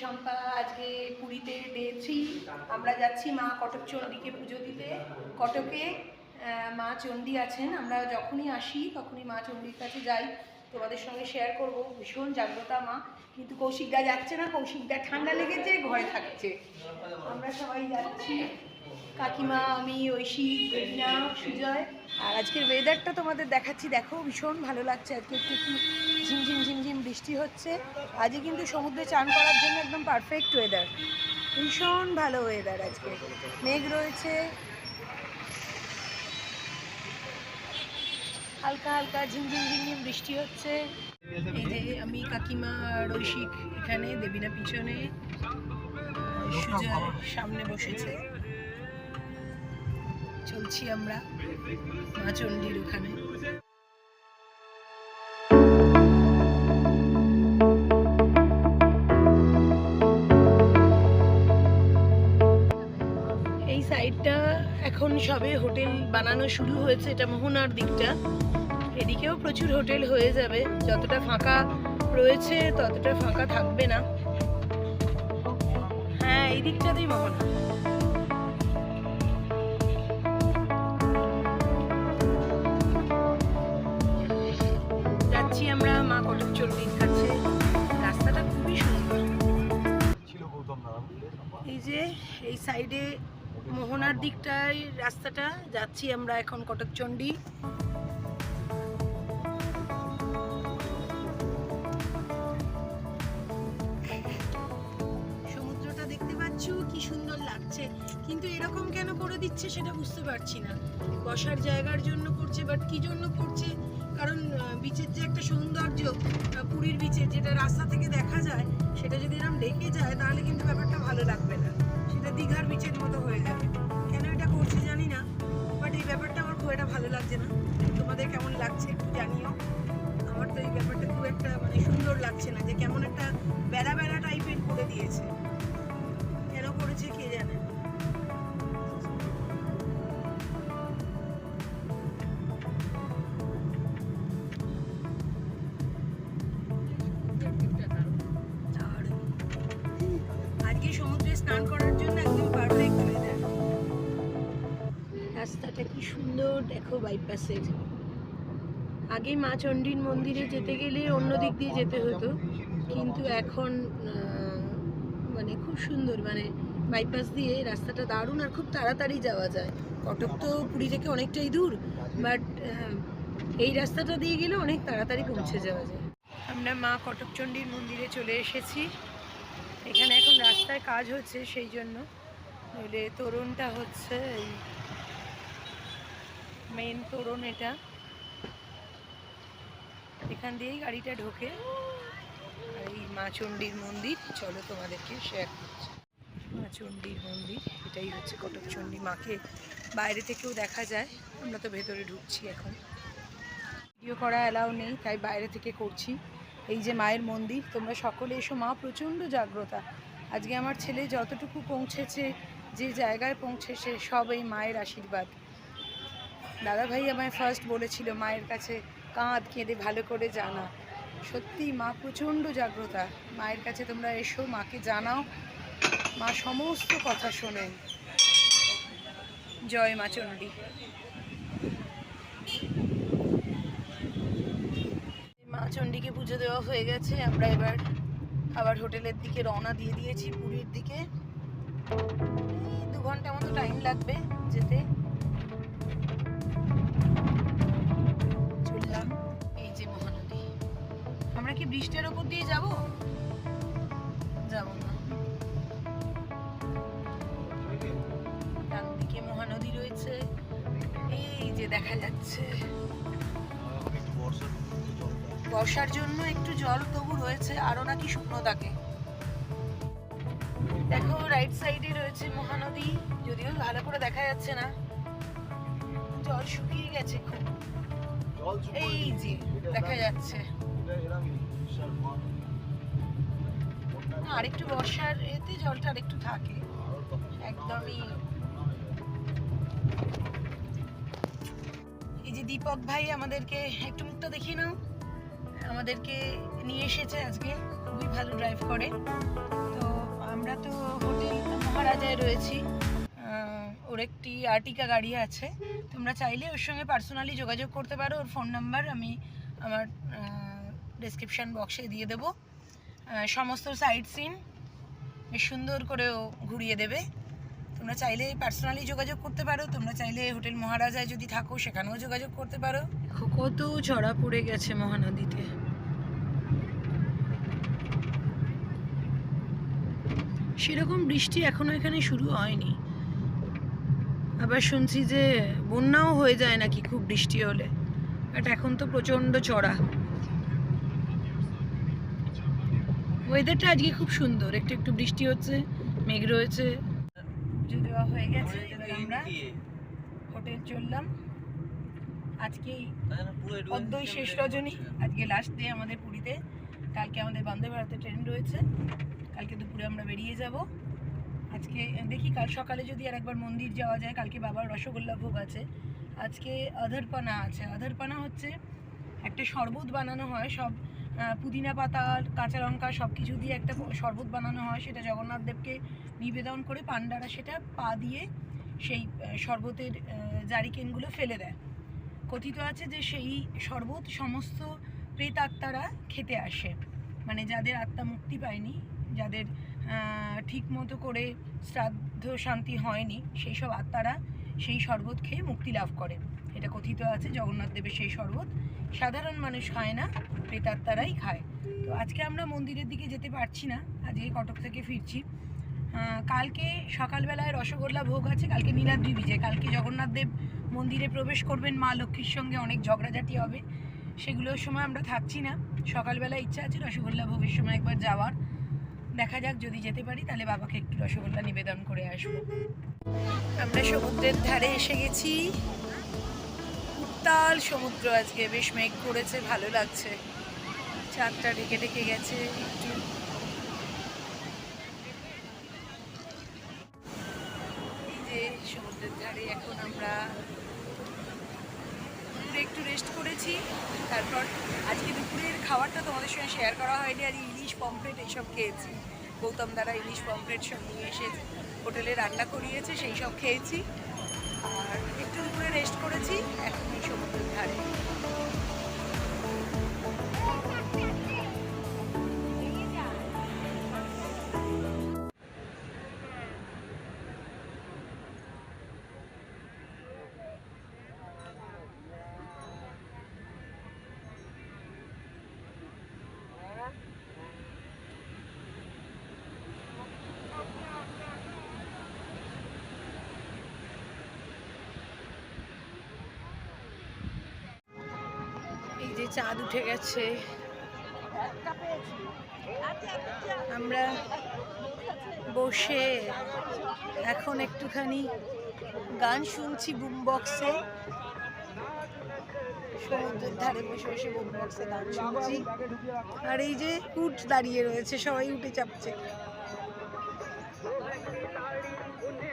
শম্পা আজকে পুরীতে থ্রি আমরা যাচ্ছি মা কটক চণ্ডীকে পুজো দিতে। কটকে মা চণ্ডী আছেন। আমরা যখনই আসি, তখনই মা চণ্ডীর কাছে যাই। তোমাদের সঙ্গে শেয়ার করব। ভীষণ জাগ্রতা মা। কিন্তু কৌশিকদা যাচ্ছে না। কৌশিকদা ঠান্ডা লেগেছে, ঘরে থাকছে। আমরা সবাই যাচ্ছি। কাকিমা, আমি, ঐশী বেদিনা সুজয়। আর আজকের ওয়েদারটা তোমাদের দেখাচ্ছি। দেখো, ভীষণ ভালো লাগছে। আজকে একটু একটু ঝিমঝিম ঝিমঝিম বৃষ্টি হচ্ছে। আজকে কিন্তু সমুদ্রে চান করার জন্য একদম পারফেক্ট ওয়েদার ভীষণ ভালো ওয়েদার আজকে। মেঘ রয়েছে। হালকা হালকা ঝিমঝিম ঝিমঝিম বৃষ্টি হচ্ছে। এই যে আমি কাকিমা আর ঐশিক এখানে, দেবীনা পিছনে সুজয় সামনে বসেছে। চলছি আমরা মা চণ্ডীর ওখানে। এখন সবে হোটেল বানানো শুরু হয়েছে এটা মোহনার দিকটা। এদিকেও প্রচুর হোটেল হয়ে যাবে যতটা ফাঁকা রয়েছে ততটা ফাঁকা থাকবে না। হ্যাঁ এই দিকটাতেই মোহনা। যাচ্ছি আমরা মা কটক চণ্ডীর কাছে। রাস্তাটা খুবই সুন্দর। এই যে এই সাইডে মোহনার দিকটায় রাস্তাটা, যাচ্ছি আমরা এখন কটক চণ্ডী সমুদ্রটা দেখতে পাচ্ছ, কি সুন্দর লাগছে। কিন্তু এরকম কেন করে দিচ্ছে সেটা বুঝতে পারছি না। বসার জায়গার জন্য করছে বাট কি জন্য করছে? কারণ বিচের যে একটা সৌন্দর্য পুরীর বিচের যেটা রাস্তা থেকে দেখা যায়, সেটা যদি এরকম ডেকে যায়, তাহলে কিন্তু ব্যাপারটা ভালো লাগবে দীঘার বিচের মতো হয়ে যাবে। কেন এটা করছে জানি না বাট এই ব্যাপারটা আমার খুব একটা ভালো লাগছে না। তোমাদের কেমন লাগছে একটু জানিও। আমার তো এই ব্যাপারটা খুব একটা মানে সুন্দর লাগছে না, যে কেমন একটা বেড়া বেড়া টাইপের করে দিয়েছে। কেন করেছে কে জানে? আজকে সমুদ্রে স্নান করার রাস্তাটা কি সুন্দর, দেখো বাইপাসের আগে মা চণ্ডীর মন্দিরে যেতে গেলে অন্য দিক দিয়ে যেতে হতো। কিন্তু এখন মানে খুব সুন্দর মানে বাইপাস দিয়ে রাস্তাটা দারুণ আর খুব তাড়াতাড়ি যাওয়া যায়। কটক তো পুরী থেকে অনেকটাই দূর বাট এই রাস্তাটা দিয়ে গেলে অনেক তাড়াতাড়ি পৌঁছে যাওয়া যায়। আমরা মা কটকচণ্ডীর মন্দিরে চলে এসেছি। এখানে এখন রাস্তায় কাজ হচ্ছে সেই জন্য। নইলে তোরণটা হচ্ছে এই মেন তোরণ এটা। এখান দিয়েই গাড়িটা ঢোকে। আর এই মা চণ্ডীর মন্দির, চলো তোমাদেরকে শেয়ার করছি। মা চণ্ডীর মন্দির, এটাই হচ্ছে কটক চণ্ডী। মাকে বাইরে থেকেও দেখা যায়, আমরা তো ভেতরে ঢুকছি এখন। ভিডিও করা অ্যালাউ নেই, তাই বাইরে থেকে করছি। এই যে মায়ের মন্দির, তোমরা সকলে এসো। মা প্রচণ্ড জাগ্রতা। আজকে আমার ছেলে যতটুকু পৌঁছেছে, যে জায়গায় পৌঁছেছে, সব এই মায়ের আশীর্বাদ। দাদা ভাই আমায় ফার্স্ট বলেছিল, মায়ের কাছে কাঁধ কেঁদে ভালো করে জানা। সত্যি, মা প্রচণ্ড জাগ্রতা। মায়ের কাছে তোমরা এসো, মাকে জানাও। মা সমস্ত কথা শোনেন। জয় মা চণ্ডী। মা চণ্ডীকে পুজো দেওয়া হয়ে গেছে। আমরা এবার আবার হোটেলের দিকে রওনা দিয়ে দিয়েছি পুরীর দিকে। দু ঘণ্টা মতো টাইম লাগবে যেতে। আমরা কি বৃষ্টির ওপর দিয়ে যাব? যাব না। দিকে মহানদী রয়েছে। এই যে দেখা যাচ্ছে। বর্ষার জন্য একটু জল তবু রয়েছে, আরও নাকি শুকনো থাকে। দেখো রাইট সাইডে রয়েছে মহানদী। যদিও ভালো করে দেখা যাচ্ছে না। জল শুকিয়ে গেছে। এই যে, দেখা যাচ্ছে। আরেকটু বর্ষার এতে জলটা আরেকটু থাকে। একদমই। এই যে দীপক ভাই আমাদেরকে একটু মুখটা দেখিয়ে নাও। আমাদেরকে নিয়ে এসেছে আজকে। খুবই ভালো ড্রাইভ করে। তো আমরা তো হোটেল মহারাজায় রয়েছি। ওর একটি আর্টিকা গাড়ি আছে। তোমরা চাইলে ওর সঙ্গে পার্সোনালি যোগাযোগ করতে পারো। ওর ফোন নাম্বার আমি আমার ডেসক্রিপশান বক্সে দিয়ে দেবো। সমস্ত সাইট সিন বেশ সুন্দর করে ও ঘুরিয়ে দেবে। তোমরা চাইলে পার্সোনালি যোগাযোগ করতে পারো। তোমরা চাইলে হোটেল মহারাজায় যদি থাকো, সেখানেও যোগাযোগ করতে পারো। কত চড়া পড়ে গেছে মহানদীতে। সেরকম বৃষ্টি এখনও এখানে শুরু হয়নি। আবার শুনছি যে বন্যাও হয়ে যায় নাকি খুব বৃষ্টি হলে? বাট এখন তো প্রচণ্ড চড়া। ওয়েদারটা আজকে খুব সুন্দর। একটু একটু বৃষ্টি হচ্ছে মেঘ রয়েছে। দেওয়া হয়ে গেছে আমরা হোটেল চললাম। আজকেই অদ্বৈ শেষ রজনী। আজকে লাস্ট ডে আমাদের পুরীতে। কালকে আমাদের বন্দে ভারতে ট্রেন রয়েছে। কালকে দুপুরে আমরা বেরিয়ে যাব। আজকে দেখি কাল সকালে যদি আর একবার মন্দির যাওয়া যায়, কালকে বাবার রসগোল্লা ভোগ আছে। আজকে আধারপানা আছে। আধারপানা হচ্ছে একটা শরবত বানানো হয়, সব পুদিনা পাতা, কাঁচা লঙ্কা সব কিছু দিয়ে একটা শরবত বানানো হয়। সেটা জগন্নাথ দেবকে নিবেদন করে পান্ডারা সেটা পা দিয়ে সেই শরবতের জারিকেনগুলো ফেলে দেয়। কথিত আছে যে সেই শরবত সমস্ত প্রেতাত্মারা খেতে আসে। মানে যাদের আত্মা মুক্তি পায়নি, যাদের ঠিক মতো করে শ্রাদ্ধ শান্তি হয়নি, সেই সব আত্মারা সেই শরবত খেয়ে মুক্তি লাভ করে এটা কথিত আছে, জগন্নাথ দেবের সেই শরবত। সাধারণ মানুষ খায় না, প্রেতাত্মারাই খায়। তো আজকে আমরা মন্দিরের দিকে যেতে পারছি না আজকে কটক থেকে ফিরছি। কালকে সকালবেলায় রসগোল্লা ভোগ আছে, কালকে নীলাদ্রি বিজয়। কালকে জগন্নাথ দেব মন্দিরে প্রবেশ করবেন, মা লক্ষ্মীর সঙ্গে অনেক ঝগড়াঝাটি হবে। সেগুলোর সময় আমরা থাকছি না। সকালবেলা ইচ্ছা আছে রসগোল্লা ভোগের সময় একবার যাওয়ার। দেখা যাক, যদি যেতে পারি, তাহলে বাবাকে একটু রসগোল্লা নিবেদন করে আসব। আমরা সমুদ্রের ধারে এসে গেছি। উত্তাল সমুদ্র আজকে, বেশ মেঘ করেছে, ভালো লাগছে। চাঁদটা ডেকে ডেকে গেছে একটু। এই যে সমুদ্রের ধারে এখন আমরা রেস্ট করেছি। তারপর আজকে দুপুরের খাবারটা তোমাদের সঙ্গে শেয়ার করা হয়নি। আর ইলিশ পমফ্রেট এইসব খেয়েছি। গৌতম দ্বারা ইলিশ পমফ্রেট সব নিয়ে এসে হোটেলে রান্না করিয়েছে, সেই সব খেয়েছি। আর একটু দুপুরে রেস্ট করেছি, এখন সমুদ্রের ধারে। চাঁদ উঠে গেছে। আমরা বসে এখন একটুখানি গান শুনছি বুম বক্সে সমুদ্রের ধারে বসে বসে বুম বক্সে গান শুনছি। আর এই যে উঠ দাঁড়িয়ে রয়েছে, সবাই উঠে চাপছে।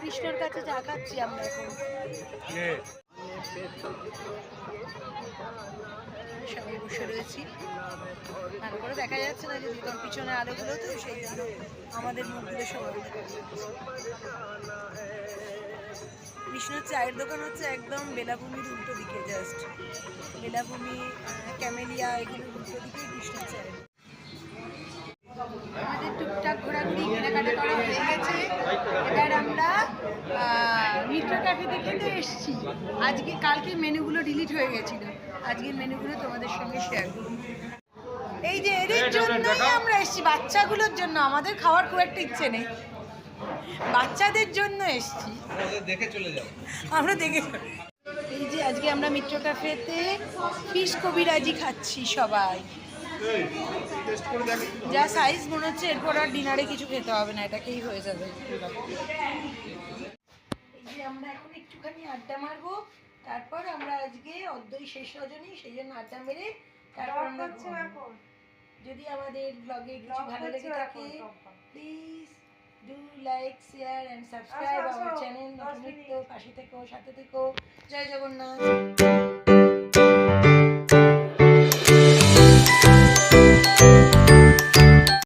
কৃষ্ণর কাছে চা খাচ্ছি আমরা এখন। সবাই বসে রয়েছি। করে দেখা যাচ্ছে না যদি কারণ পিছনে আলোগুলো, তো সেই জন্য আমাদের মুখগুলো সবাই কৃষ্ণর চায়ের দোকান হচ্ছে একদম বেলাভূমির উল্টো দিকে জাস্ট বেলাভূমি ক্যামেলিয়া, এগুলোর উল্টো দিকে কৃষ্ণর চায়ের আমাদের টুকটাক ঘোরাঘুরি কেনাকাটা করা হয়ে গেছে। এবার আমরা মিত্র ক্যাফেতে খেতে এসেছি। আজকে কালকে মেনুগুলো ডিলিট হয়ে গেছিল। আজকের মেনুগুলো তোমাদের সঙ্গে শেয়ার করব। এই যে এদের জন্যই আমরা এসেছি বাচ্চাগুলোর জন্য। আমাদের খাওয়ার খুব একটা ইচ্ছে নেই। বাচ্চাদের জন্য এসেছি। দেখে চলে যাও। আমরা দেখে এই যে আজকে আমরা মিত্র ক্যাফেতে ফিশ কবিরাজি খাচ্ছি সবাই। যা সাইজ মনে হচ্ছে এরপর আর ডিনারে কিছু খেতে হবে না এটাকেই হয়ে যাবে। এই যে আমরা এখন একটুখানি আড্ডা মারবো। তারপর আমরা আজকে অদ্বৈ শেষ রজনী সেই জন্য আড্ডা মেরে তারপর আমরা। যদি আমাদের ব্লগে কিছু ভালো লেগে থাকে please do like share and subscribe our channel নতুন পাশে থেকো সাথে থেকো। জয় জগন্নাথ।